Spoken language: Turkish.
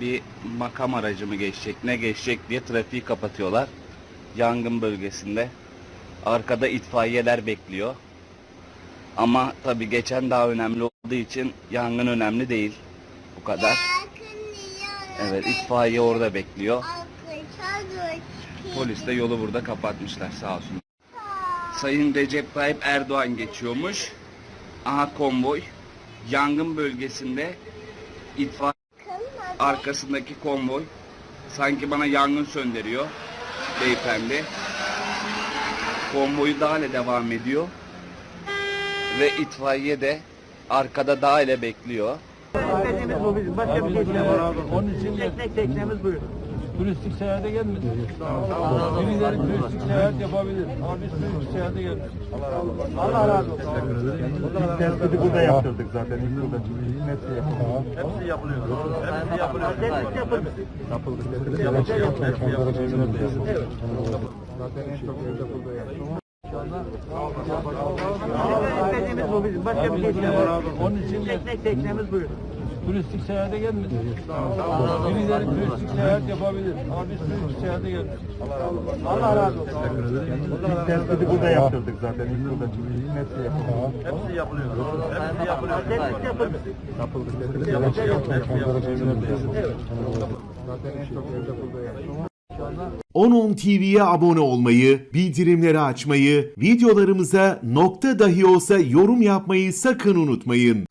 bir makam aracı mı geçecek ne geçecek diye trafiği kapatıyorlar. Yangın bölgesinde. Arkada itfaiyeler bekliyor. Ama tabi geçen daha önemli olduğu için yangın önemli değil. Bu kadar. Evet itfaiye orada bekliyor. Polis de yolu burada kapatmışlar sağ olsun. Sayın Recep Tayyip Erdoğan geçiyormuş. Aha konvoy. Yangın bölgesinde itfaiye arkasındaki konvoy sanki bana yangın söndürüyor beyefendi. Konvoyu daha ile devam ediyor. Ve itfaiye de arkada daha ile bekliyor. Beklediğimiz bu bizim. Başka bir şey istemiyoruz. Onun için teknemiz buyur. Turistik seyahate gelmedi. Birileri turistik seyahat yapabilir. Ama biz turistik seyahate geldik. Allah razı olsun. İlk tespiti burada yaptırdık zaten. İlk burada hepsi yapıldı. Hepsi yapılıyor. Hepsi yapılıyor. Tespit yapıldı. Yapıldı. Yapıldı. Zaten en çok evde burada yapıldı. Beklediğimiz bu bizim. Başka bir şey istemiyoruz. Onun için teknemiz buyur. Turistik seyahate gelmedi. Birileri turistik seyahat yapabilir. Ama biz turistik seyahate geldik. Allah razı olsun. İlk tespiti burada yaptırdık zaten. İlk hepsi yapıldı. Hepsi yapılıyor. Hepsi yapılıyor. Tespit yapıldı. Yapıldı. Zaten en çok evde burada yapıldı. 10.10 TV'ye abone olmayı, bildirimleri açmayı, videolarımıza nokta dahi olsa yorum yapmayı sakın unutmayın.